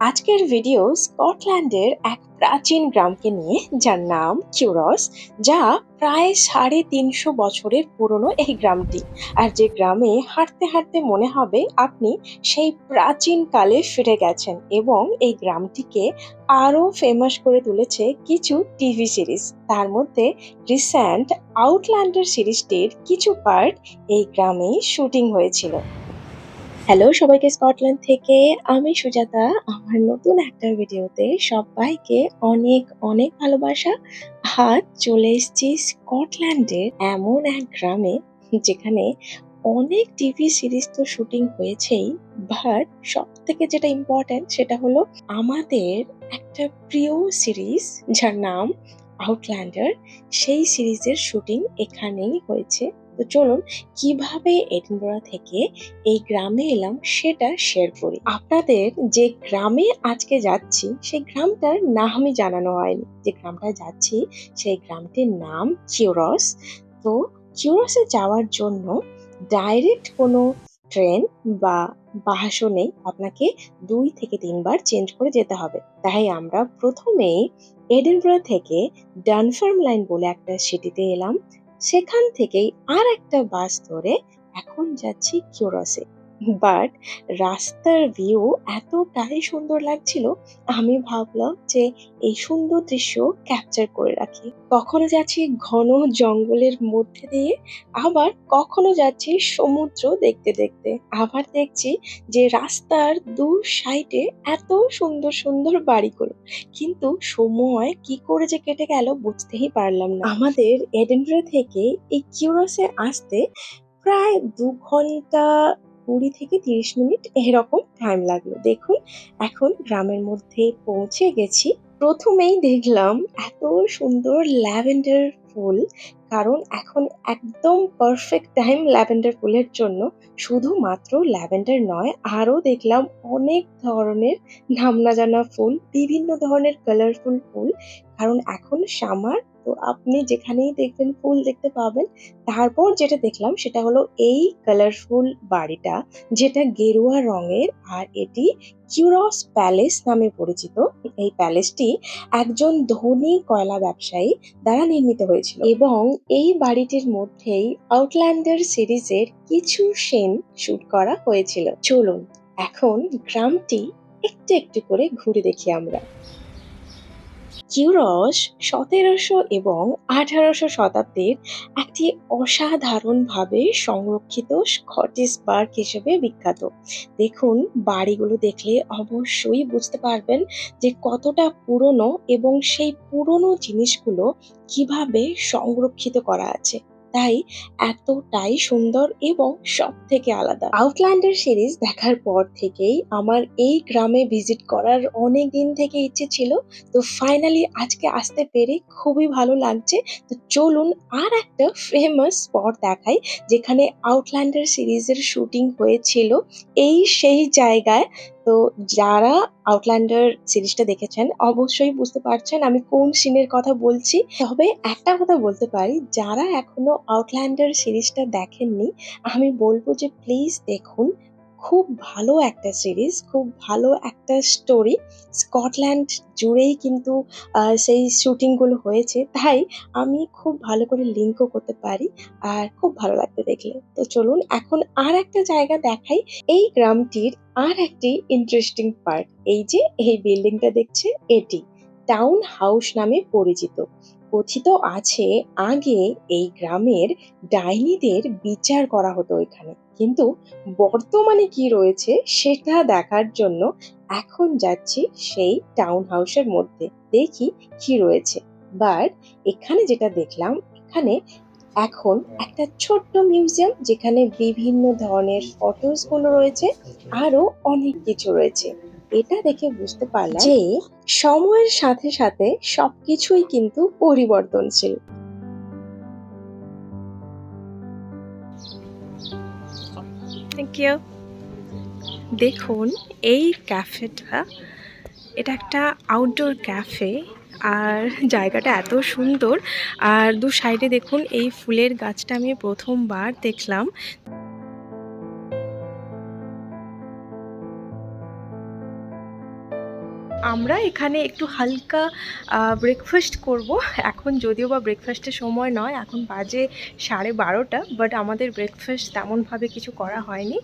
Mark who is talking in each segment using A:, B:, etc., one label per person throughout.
A: আজকের ভিডিও স্কটল্যান্ডের এক প্রাচীন গ্রামকে নিয়ে, যার নাম কিউরস যা প্রায় সাড়ে তিনশো বছরের পুরনো এই গ্রামটি। আর যে গ্রামে হাঁটতে হাঁটতে মনে হবে, আপনি সেই প্রাচীন কালে ফিরে গেছেন এবং এই গ্রামটিকে আরও ফেমাস করে তুলেছে কিছু টিভি সিরিজ তার মধ্যে রিসেন্ট আউটল্যান্ডার সিরিজটির কিছু পার্ট এই গ্রামেই শুটিং হয়েছিল। হ্যালো সবাইকে স্কটল্যান্ড থেকে। আমি সুজাতা, আমার নতুন একটা ভিডিওতে সবাইকে অনেক অনেক ভালোবাসা। হাত চলে এসেছি স্কটল্যান্ডের এমন এক গ্রামে, যেখানে অনেক টিভি সিরিজ তো শুটিং হয়েছেই বাট সব থেকে যেটা ইম্পর্ট্যান্ট সেটা হলো আমাদের একটা প্রিয় সিরিজ যার নাম আউটল্যান্ডার সেই সিরিজের শুটিং এখানেই হয়েছে। তো চলুন কীভাবে এডিনবরা থেকে এই গ্রামে এলাম সেটা শেয়ার করি। আপনাদের যে গ্রামে আজকে যাচ্ছি, সেই গ্রামটার নামই জানানো হয়নি। যে গ্রামটা যাচ্ছি, সেই গ্রামটির নাম কিউরস। তো কিউরসে যাওয়ার জন্য ডাইরেক্ট কোনো ট্রেন বা বাসও নেই। আপনাকে দুই থেকে তিনবার চেঞ্জ করে যেতে হবে। তাই আমরা প্রথমেই এডিনবরা থেকে ডানফার্ম লাইন বলে একটা সিটিতে এলাম। সেখান থেকেই আর একটা বাস ধরে এখন যাচ্ছি কিউরসে বাট রাস্তার ভিউ এতটাই সুন্দর লাগছিল, আমি ভাবলাম যে এই সুন্দর দৃশ্য ক্যাপচার করে রাখি। কখনো যাচ্ছি ঘন জঙ্গলের মধ্যে দিয়ে, আবার কখনো যাচ্ছি সমুদ্র দেখতে দেখতে। আবার দেখছি যে রাস্তার দু সাইডে এত সুন্দর সুন্দর বাড়িগুলো। কিন্তু সময় কি করে যে কেটে গেল বুঝতেই পারলাম না। আমাদের এডেনবরা থেকে এই কিউরসে আসতে প্রায় দু ঘণ্টা কুড়ি থেকে তিরিশ মিনিট এরকম টাইম লাগল। দেখুন, এখন গ্রামের মধ্যে পৌঁছে গেছি। প্রথমেই দেখলাম এত সুন্দর ল্যাভেন্ডার ফুল, কারণ এখন একদম পারফেক্ট টাইম ল্যাভেন্ডার ফুলের জন্য। শুধুমাত্র ল্যাভেন্ডার নয়, আরও দেখলাম অনেক ধরনের নাম না জানা ফুল, বিভিন্ন ধরনের কালারফুল ফুল। কারণ এখন সামার তো আপনি যেখানেই দেখবেন ফুল দেখতে পাবেন। তারপর যেটা দেখলাম সেটা হলো এই কালারফুল বাড়িটা, যেটা গেরুয়া রঙের আর এটি কিউরস প্যালেস নামে পরিচিত। এই প্যালেসটি একজন ধনী কয়লা ব্যবসায়ী দ্বারা নির্মিত হয়েছিল এবং এই বাড়িটির মধ্যেই আউটল্যান্ডার সিরিজের কিছু সেন শুট করা হয়েছিল। চলুন, এখন গ্রামটি একটু একটু করে ঘুরে দেখি আমরা। কিউরস সতেরোশো এবং আঠারোশো শতাব্দীর একটি অসাধারণভাবে সংরক্ষিত স্কটিশ পার্ক হিসেবে বিখ্যাত। দেখুন, বাড়িগুলো দেখলে অবশ্যই বুঝতে পারবেন যে কতটা পুরনো এবং সেই পুরনো জিনিসগুলো কীভাবে সংরক্ষিত করা আছে। তাই এতটাই সুন্দর এবং সব থেকে আলাদা। আউটল্যান্ডার সিরিজ দেখার পর থেকেই আমার এই গ্রামে ভিজিট করার অনেক দিন থেকে ইচ্ছে ছিল। তো ফাইনালি আজকে আসতে পেরে খুবই ভালো লাগছে। তো চলুন আর একটা ফেমাস স্পট দেখাই, যেখানে আউটল্যান্ডার সিরিজের শুটিং হয়েছিল। এই সেই জায়গায় তো যারা আউটল্যান্ডার সিরিজটা দেখেছেন, অবশ্যই বুঝতে পারছেন আমি কোন সিনের কথা বলছি। তবে একটা কথা বলতে পারি, যারা এখনও আউটল্যান্ডার সিরিজটা দেখেননি, আমি বলব যে প্লিজ দেখুন। খুব ভালো একটা সিরিজ, খুব ভালো একটা স্টোরি। স্কটল্যান্ড জুড়েই কিন্তু সেই শুটিংগুলো হয়েছে। তাই আমি খুব ভালো করে লিঙ্কও করতে পারি আর খুব ভালো লাগবে দেখলে। তো চলুন এখন আর একটা জায়গা দেখাই। এই গ্রামটির আর একটি ইন্টারেস্টিং পার্ট এই যে এই বিল্ডিংটা দেখছে এটি। টাউন হাউস নামে পরিচিত। কথিত আছে, আগে এই গ্রামের ডাইনিদের বিচার করা হতো এখানে। কিন্তু বর্তমানে কি রয়েছে, সেটা দেখার জন্য এখন যাচ্ছি সেই টাউন হাউসের মধ্যে। দেখি কি রয়েছে। বাট এখানে যেটা দেখলাম, এখানে এখন একটা ছোট্ট মিউজিয়াম যেখানে বিভিন্ন ধরনের ফটোসগুলো রয়েছে, আরও অনেক কিছু রয়েছে। এটা দেখে বুঝতে পারলাম যে সময়ের সাথে সাথে সবকিছুই কিন্তু পরিবর্তনশীল। থ্যাংক ইউ দেখুন এই ক্যাফেটা এটা একটা আউটডোর ক্যাফে আর জায়গাটা এত সুন্দর আর দু সাইডে দেখুন এই ফুলের গাছটা আমি প্রথমবার দেখলাম। আমরা এখানে একটু হালকা ব্রেকফাস্ট করব। এখন যদিও বা ব্রেকফাস্টের সময় নয়, এখন বাজে সাড়ে বারোটা বাট আমাদের ব্রেকফাস্ট তেমনভাবে কিছু করা হয়নি।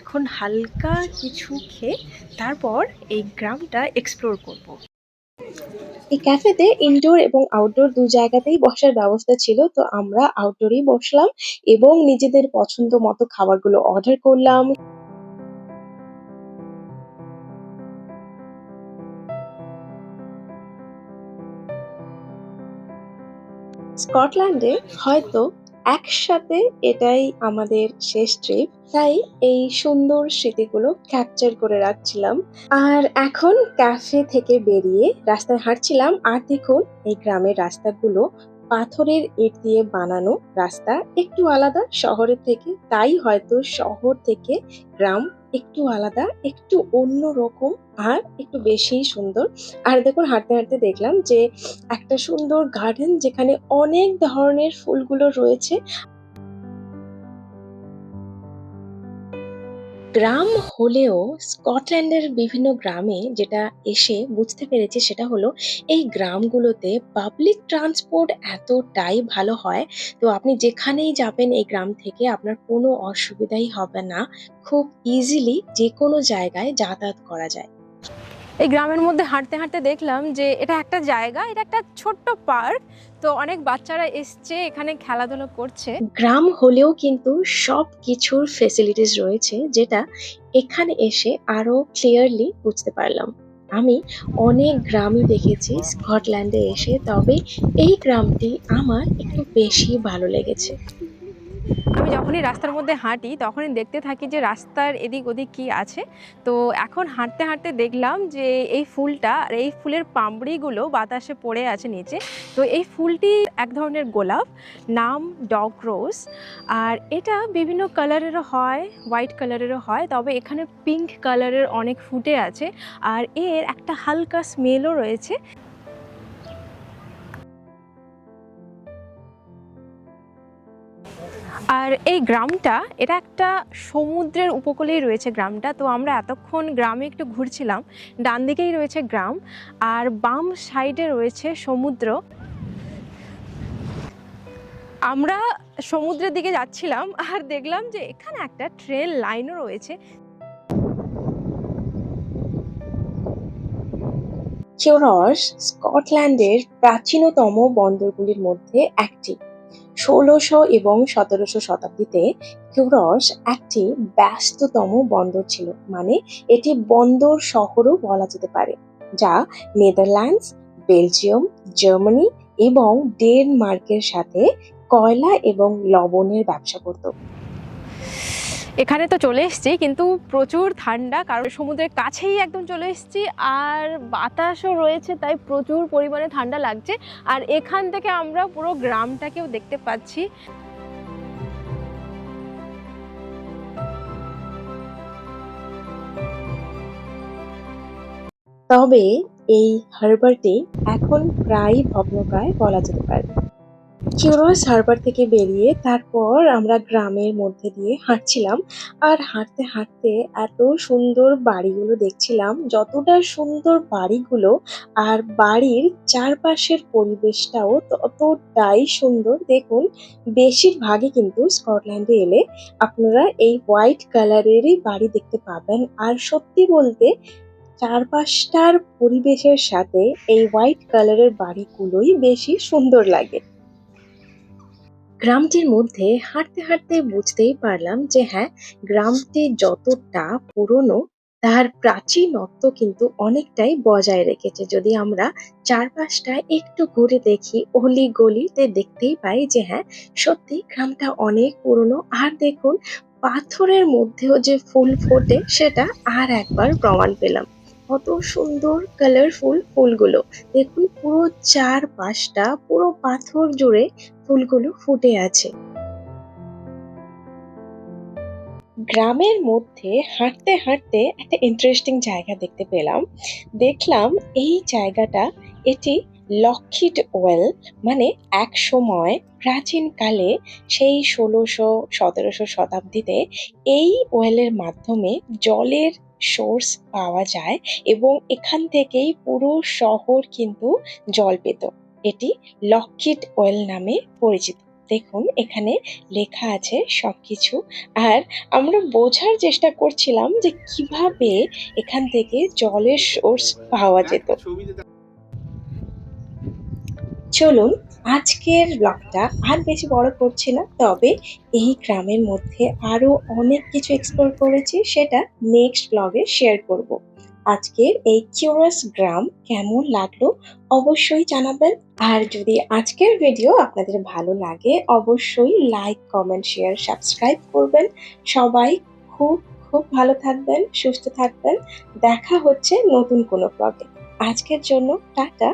A: এখন হালকা কিছু খেয়ে তারপর এই গ্রামটা এক্সপ্লোর করব। এই ক্যাফেতে ইনডোর এবং আউটডোর দু জায়গাতেই বসার ব্যবস্থা ছিল, তো আমরা আউটডোরেই বসলাম এবং নিজেদের পছন্দ মতো খাবারগুলো অর্ডার করলাম। স্কটল্যান্ডে হয়তো একসাথে এটাই আমাদের শেষ ট্রিপ তাই এই সুন্দর স্মৃতিগুলো ক্যাপচার করে রাখছিলাম। আর এখন ক্যাফে থেকে বেরিয়ে রাস্তায় হাঁটছিলাম আর দেখুন এই গ্রামের রাস্তাগুলো পাথরের ইট দিয়ে বানানো রাস্তা একটু আলাদা শহরের থেকে, তাই হয়তো শহর থেকে গ্রাম একটু আলাদা, একটু অন্য রকম আর একটু বেশি সুন্দর। আর দেখুন, হাঁটতে হাঁটতে দেখলাম যে একটা সুন্দর গার্ডেন যেখানে অনেক ধরনের ফুলগুলো রয়েছে। গ্রাম হলেও স্কটল্যান্ডের বিভিন্ন গ্রামে যেটা এসে বুঝতে পেরেছি সেটা হলো, এই গ্রামগুলোতে পাবলিক ট্রান্সপোর্ট এতটাই ভালো হয়। তো আপনি যেখানেই যাবেন এই গ্রাম থেকে আপনার কোনো অসুবিধাই হবে না। খুব ইজিলি যে কোনো জায়গায় যাতায়াত করা যায়।
B: এই গ্রামের মধ্যে হাঁটতে হাঁটতে দেখলাম যে এটা একটা জায়গা, এটা একটা ছোট্ট পার্ক। তো অনেক বাচ্চারা এসছে, এখানে খেলাধুলো করছে।
A: গ্রাম হলেও কিন্তু সব কিছুর ফেসিলিটিস রয়েছে যেটা এখানে এসে আরও ক্লিয়ারলি বুঝতে পারলাম। আমি অনেক গ্রামই দেখেছি স্কটল্যান্ডে এসে, তবে এই গ্রামটি আমার একটু বেশি ভালো লেগেছে।
B: আমি যখনই রাস্তার মধ্যে হাঁটি, তখনই দেখতে থাকি যে রাস্তার এদিক ওদিক কি আছে। তো এখন হাঁটতে হাঁটতে দেখলাম যে এই ফুলটা আর এই ফুলের পামড়িগুলো বাতাসে পড়ে আছে নিচে। তো এই ফুলটি এক ধরনের গোলাপ, নাম ডগ রোজ। আর এটা বিভিন্ন কালারেরও হয়, হোয়াইট কালারেরও হয়, তবে এখানে পিঙ্ক কালারের অনেক ফুটে আছে। আর এর একটা হালকা স্মেলও রয়েছে। আর এই গ্রামটা, এটা একটা সমুদ্রের উপকূলেই রয়েছে গ্রামটা। তো আমরা এতক্ষণ গ্রামে একটু ঘুরছিলাম, ডান দিকেই রয়েছে গ্রাম, আর বাম সাইডে রয়েছে সমুদ্র। আমরা সমুদ্রের দিকে যাচ্ছিলাম, আর দেখলাম যে এখানে একটা ট্রেন লাইনও রয়েছে।
A: কিউরস স্কটল্যান্ডের প্রাচীনতম বন্দরগুলির মধ্যে একটি। ষোলোশো এবং সতেরোশো শতাব্দীতে কিউরস একটি ব্যস্ততম বন্দর ছিল মানে এটি বন্দর শহরও বলা যেতে পারে, যা নেদারল্যান্ডস, বেলজিয়াম, জার্মানি এবং ডেনমার্কের সাথে কয়লা এবং লবণের ব্যবসা করত।
B: এখানে তো চলে এসেছি, কিন্তু প্রচুর ঠান্ডা, কারণ সমুদ্রের কাছেই একদম চলে এসেছি, আর বাতাসও রয়েছে, তাই প্রচুর পরিমাণে ঠান্ডা লাগছে, আর এখান থেকে আমরা পুরো গ্রামটাকেও দেখতে পাচ্ছি।
A: তবে এই হারবারটি এখন প্রায় ভগ্নপ্রায় বলা যেতে পারে। কিউরস হারবার থেকে বেরিয়ে তারপর আমরা গ্রামের মধ্যে দিয়ে হাঁটছিলাম। আর হাঁটতে হাঁটতে এত সুন্দর বাড়িগুলো দেখছিলাম, যতটা সুন্দর বাড়িগুলো আর বাড়ির চারপাশের পরিবেশটাও ততটাই সুন্দর। দেখুন, বেশিরভাগই কিন্তু স্কটল্যান্ডে এলে আপনারা এই হোয়াইট কালারেরই বাড়ি দেখতে পাবেন। আর সত্যি বলতে, চারপাশটার পরিবেশের সাথে এই হোয়াইট কালারের বাড়িগুলোই বেশি সুন্দর লাগে। গ্রামটির মধ্যে হাঁটতে হাঁটতে বুঝতেই পারলাম যে হ্যাঁ গ্রামটি যতটা পুরনো, তার প্রাচীনত্ব কিন্তু অনেকটাই বজায় রেখেছে। যদি আমরা চারপাশটা একটু ঘুরে দেখি অলি গলিতে দেখতেই পাই যে হ্যাঁ সত্যি গ্রামটা অনেক পুরনো। আর দেখুন, পাথরের মধ্যেও যে ফুল ফোটে, সেটা আর একবার প্রমাণ পেলাম। কত সুন্দর কালারফুল ফুলগুলো। দেখুন, পুরো চার চারপাশটা, পুরো পাথর জুড়ে ফুলগুলো ফুটে আছে। গ্রামের মধ্যে হাঁটতে হাঁটতে একটা ইন্টারেস্টিং জায়গা দেখতে পেলাম। দেখলাম এই জায়গাটা, এটি লক্ষিট ওয়েল মানে এক সময় প্রাচীনকালে সেই ষোলোশো সতেরোশো শতাব্দীতে এই ওয়েলের মাধ্যমে জলের সোর্স পাওয়া যায় এবং এখান থেকেই পুরো শহর কিন্তু জল পেত। এটি লকহিড ওয়েল নামে পরিচিত। দেখুন এখানে লেখা আছে সবকিছু। আর আমরা বোঝার চেষ্টা করছিলাম যে কীভাবে এখান থেকে জলের সোর্স পাওয়া যেত। চলুন আজকের ব্লগটা আর বেশি বড় করছি না, তবে এই গ্রামের মধ্যে আরও অনেক কিছু এক্সপ্লোর করেছি, সেটা নেক্সট ব্লগে শেয়ার করব। আজকের এই কিউরাস গ্রাম কেমন লাগল অবশ্যই জানাবেন, আর যদি আজকের ভিডিও আপনাদের ভালো লাগে, অবশ্যই লাইক কমেন্ট শেয়ার সাবস্ক্রাইব করবেন। সবাই খুব খুব ভালো থাকবেন, সুস্থ থাকবেন। দেখা হচ্ছে নতুন কোনো ব্লগে আজকের জন্য টাটা।